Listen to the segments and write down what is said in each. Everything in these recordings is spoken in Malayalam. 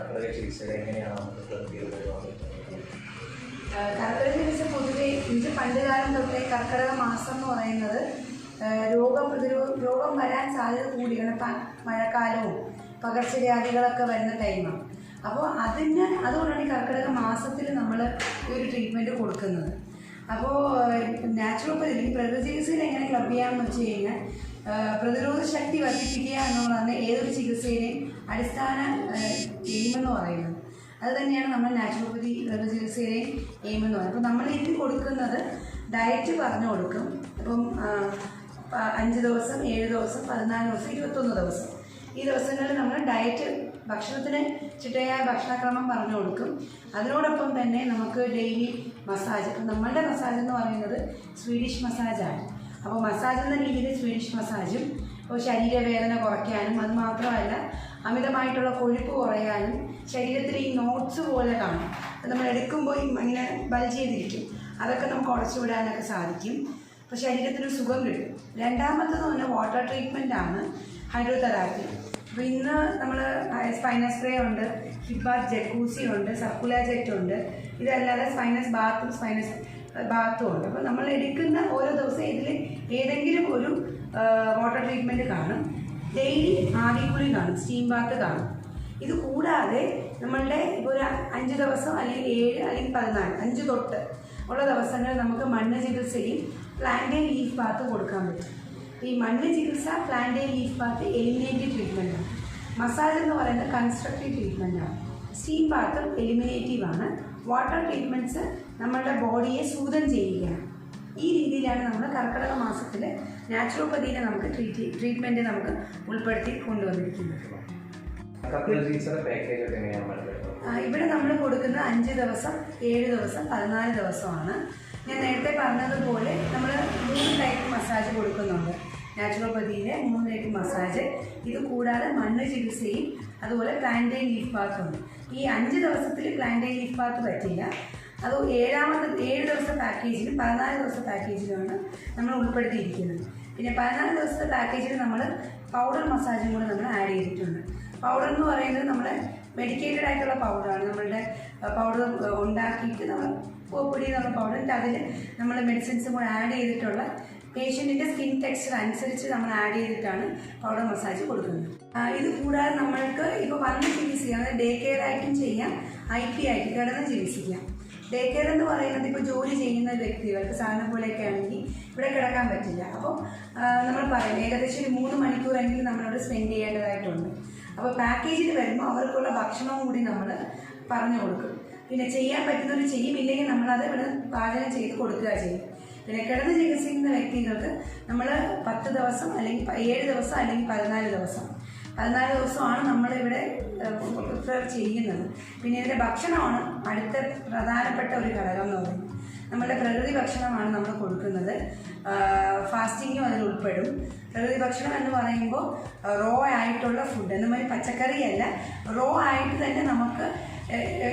കർക്കിടക ചികിത്സകൾ എങ്ങനെയാണ് നമുക്ക് കർക്കിടക ചികിത്സ പൊതുവെ പണ്ടുകാലം തൊട്ടേ കർക്കിടക മാസം എന്ന് പറയുന്നത് രോഗം രോഗപ്രതിരോധ രോഗം വരാൻ സാധ്യത കൂടിയാണ് മഴക്കാലവും പകർച്ചവ്യാധികളൊക്കെ വരുന്ന ടൈമാണ് അപ്പോൾ അതിന് അതുകൊണ്ടാണ് ഈ കർക്കിടക മാസത്തിൽ നമ്മൾ ഒരു ട്രീറ്റ്മെന്റ് കൊടുക്കുന്നത്. അപ്പോൾ നാച്ചുറോപ്പതി അല്ലെങ്കിൽ പ്രകൃതി ചികിത്സയിൽ എങ്ങനെ ക്ലബ് ചെയ്യാമെന്ന് വെച്ച് കഴിഞ്ഞാൽ പ്രതിരോധ ശക്തി വർദ്ധിപ്പിക്കുക എന്നുള്ളതാണ് ഏതൊരു ചികിത്സയിലെയും അടിസ്ഥാന എയിമെന്ന് പറയുന്നത്. അത് തന്നെയാണ് നമ്മൾ നാച്ചുറോപ്പതി പ്രകൃതി ചികിത്സയിലെയും എയിമെന്ന് പറയുന്നത്. അപ്പോൾ നമ്മൾ ഇതിന് കൊടുക്കുന്നത് ഡയറ്റ് പറഞ്ഞു കൊടുക്കും. ഇപ്പം അഞ്ച് ദിവസം ഏഴ് ദിവസം പതിനാല് ദിവസം ഇരുപത്തൊന്ന് ദിവസം. ഈ ദിവസങ്ങളിൽ നമ്മൾ ഡയറ്റ് ഭക്ഷണത്തിന് ചിട്ടയായ ഭക്ഷണക്രമം പറഞ്ഞു കൊടുക്കും. അതിനോടൊപ്പം തന്നെ നമുക്ക് ഡെയിലി മസാജ് ഇപ്പം നമ്മളുടെ മസാജ് എന്ന് പറയുന്നത് സ്വീഡിഷ് മസാജാണ് അപ്പോൾ മസാജ് എന്ന രീതിയിൽ സ്വീഡിഷ് മസാജും ഇപ്പോൾ ശരീരവേദന കുറയ്ക്കാനും അത് മാത്രമല്ല അമിതമായിട്ടുള്ള കൊഴുപ്പ് കുറയാനും ശരീരത്തിൽ ഈ നോട്ട്സ് പോലെ കാണും. നമ്മൾ എടുക്കുമ്പോൾ ഇങ്ങനെ ബൽ ചെയ്തിരിക്കും. അതൊക്കെ നമുക്ക് ഉടച്ചു വിടാനൊക്കെ സാധിക്കും. അപ്പോൾ ശരീരത്തിന് സുഖം കിട്ടും. രണ്ടാമത്തത് തന്നെ വാട്ടർ ട്രീറ്റ്മെന്റ് ആണ് ഹൈഡ്രോതെറാപ്പി അപ്പോൾ ഇന്ന് നമ്മൾ സ്പൈനസ് സ്പ്രേ ഉണ്ട് ഹിബാർ ജക്കൂസി ഉണ്ട് സർക്കുല ജെറ്റ് ഉണ്ട്. ഇതല്ലാതെ സ്പൈനസ് ബാത്തും സ്പൈനസ് ബാത്തും ഉണ്ട്. അപ്പോൾ നമ്മൾ എടുക്കുന്ന ഓരോ ദിവസം ഇതിൽ ഏതെങ്കിലും ഒരു വാട്ടർ ട്രീറ്റ്മെന്റ് കാണും. ഡെയിലി ആവിക്കുളി കാണും സ്റ്റീം ബാത്ത് കാണും. ഇത് കൂടാതെ നമ്മളുടെ ഇപ്പോൾ ഒരു അഞ്ച് ദിവസം അല്ലെങ്കിൽ ഏഴ് അല്ലെങ്കിൽ പതിനാല് അഞ്ച് തൊട്ട് ഉള്ള ദിവസങ്ങളിൽ നമുക്ക് മണ്ണ് ചികിത്സയും പ്ലാന്റേ ലീഫ് ബാത്ത് കൊടുക്കാൻ പറ്റും. ഈ മണ്ണ് ചികിത്സ പ്ലാന്റേ ലീഫ് ബാത്ത് എലിമിനേറ്റീവ് ട്രീറ്റ്മെന്റാണ് മസാജ് എന്ന് പറയുന്നത് കൺസ്ട്രക്റ്റീവ് ട്രീറ്റ്മെന്റാണ് സ്റ്റീം ബാത്തും എലിമിനേറ്റീവ് ആണ്. വാട്ടർ ട്രീറ്റ്മെന്റ്സ് നമ്മളുടെ ബോഡിയെ സൂതം ചെയ്യുകയാണ്. ഈ രീതിയിലാണ് നമ്മൾ കർക്കിടക മാസത്തിൽ നാച്ചുറോപ്പതിയെ നമുക്ക് ട്രീറ്റ് ട്രീറ്റ്മെന്റ് നമുക്ക് ഉൾപ്പെടുത്തി കൊണ്ടുവന്നിരിക്കുന്നത്. ഇവിടെ നമ്മൾ കൊടുക്കുന്ന അഞ്ച് ദിവസം ഏഴ് ദിവസം പതിനാല് ദിവസമാണ്. ഞാൻ നേരത്തെ പറഞ്ഞതുപോലെ നമ്മൾ മൂന്ന് ടൈപ്പ് മസാജ് കൊടുക്കുന്നുണ്ട്. നാച്ചുറോപ്പതിയിലെ മൂന്ന് ടൈപ്പ് മസാജ് ഇത് കൂടാതെ മണ്ണ് ചികിത്സയും അതുപോലെ പ്ലാന്റൈൻ ലീഫ് ബാത്തും ഈ അഞ്ച് ദിവസത്തിൽ പ്ലാന്റൈൻ ലീഫ് പാത്ത് പറ്റില്ല. അത് ഏഴാമത്തെ ഏഴ് ദിവസത്തെ പാക്കേജിലും പതിനാല് ദിവസത്തെ പാക്കേജിലുമാണ് നമ്മൾ ഉൾപ്പെടുത്തിയിരിക്കുന്നത്. പിന്നെ പതിനാല് ദിവസത്തെ പാക്കേജിൽ നമ്മൾ പൗഡർ മസാജും കൂടെ നമ്മൾ ആഡ് ചെയ്തിട്ടുണ്ട്. പൗഡർ എന്ന് പറയുന്നത് നമ്മുടെ മെഡിക്കേറ്റഡ് ആയിട്ടുള്ള പൗഡറാണ് നമ്മളുടെ പൗഡർ ഉണ്ടാക്കിയിട്ട് നമ്മൾ പൊടി എന്നുള്ള എന്നിട്ട് അതിൽ നമ്മൾ മെഡിസിൻസും കൂടെ ആഡ് ചെയ്തിട്ടുള്ള പേഷ്യന്റിന്റെ സ്കിൻ ടെക്സ്ചർ അനുസരിച്ച് നമ്മൾ ആഡ് ചെയ്തിട്ടാണ് പൗഡർ മസാജ് കൊടുക്കുന്നത്. ഇത് കൂടാതെ നമ്മൾക്ക് ഇപ്പോൾ വന്ന് ചികിത്സിക്കാം. അതായത് ഡേ കെയർ ആയിട്ടും ചെയ്യാം ഐ പി ആയിട്ട് കിടന്ന് ചികിത്സിക്കാം. ഡേ കെയർ എന്ന് പറയുന്നത് ഇപ്പോൾ ജോലി ചെയ്യുന്ന വ്യക്തികൾക്ക് സാധനം പോലെയൊക്കെ ആണെങ്കിൽ ഇവിടെ കിടക്കാൻ പറ്റില്ല. അപ്പോൾ നമ്മൾ പറയുന്നത് ഏകദേശം ഒരു മൂന്ന് മണിക്കൂറെങ്കിലും നമ്മളവിടെ സ്പെൻഡ് ചെയ്യേണ്ടതായിട്ടുണ്ട്. അപ്പോൾ പാക്കേജിൽ വരുമ്പോൾ അവർക്കുള്ള ഭക്ഷണവും കൂടി നമ്മൾ പറഞ്ഞു കൊടുക്കും. പിന്നെ ചെയ്യാൻ പറ്റുന്നവർ ചെയ്യും ഇല്ലെങ്കിൽ നമ്മളത് ഇവിടെ പാചകം ചെയ്ത് കൊടുക്കുക ചെയ്യും പിന്നെ കിടന്ന് ചികിത്സിക്കുന്ന വ്യക്തികൾക്ക് നമ്മൾ പത്ത് ദിവസം അല്ലെങ്കിൽ ഏഴ് ദിവസം അല്ലെങ്കിൽ പതിനാല് ദിവസം. പതിനാല് ദിവസമാണ് നമ്മളിവിടെ പ്രിഫർ ചെയ്യുന്നത്. പിന്നെ ഇതിന്റെ ഭക്ഷണമാണ് അടുത്ത പ്രധാനപ്പെട്ട ഒരു ഘടകം എന്ന് പറയുന്നത് നമ്മുടെ പ്രകൃതി ഭക്ഷണമാണ് നമ്മൾ കൊടുക്കുന്നത്. ഫാസ്റ്റിങ്ങും അതിൽ ഉൾപ്പെടും. പ്രകൃതി ഭക്ഷണം എന്ന് പറയുമ്പോൾ റോ ആയിട്ടുള്ള ഫുഡ് എന്ന് പച്ചക്കറിയല്ല റോ ആയിട്ട് തന്നെ നമുക്ക്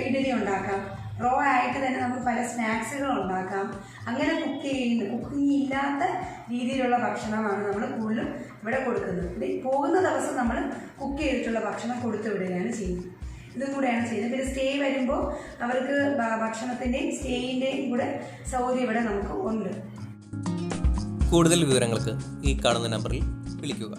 ഇഡലി ഉണ്ടാക്കാം. റോ ആയിട്ട് തന്നെ നമുക്ക് പല സ്നാക്സുകൾ ഉണ്ടാക്കാം. അങ്ങനെ കുക്ക് ചെയ്യുന്ന കുക്കിംഗ് ഇല്ലാത്ത രീതിയിലുള്ള ഭക്ഷണമാണ് നമ്മൾ കൂടുതലും ഇവിടെ കൊടുക്കുന്നത്. പോകുന്ന ദിവസം നമ്മൾ കുക്ക് ചെയ്തിട്ടുള്ള ഭക്ഷണം കൊടുത്തു വിടുകയാണ് ചെയ്യുന്നത്. ഇതും കൂടെയാണ് ചെയ്യുന്നത്. പിന്നെ സ്റ്റേ വരുമ്പോൾ അവർക്ക് ഭക്ഷണത്തിന്റെയും സ്റ്റേയിന്റെയും കൂടെ സൗകര്യം ഇവിടെ നമുക്ക് ഉണ്ട്. കൂടുതൽ വിവരങ്ങൾക്ക് ഈ കാണുന്ന നമ്പറിൽ വിളിക്കുക.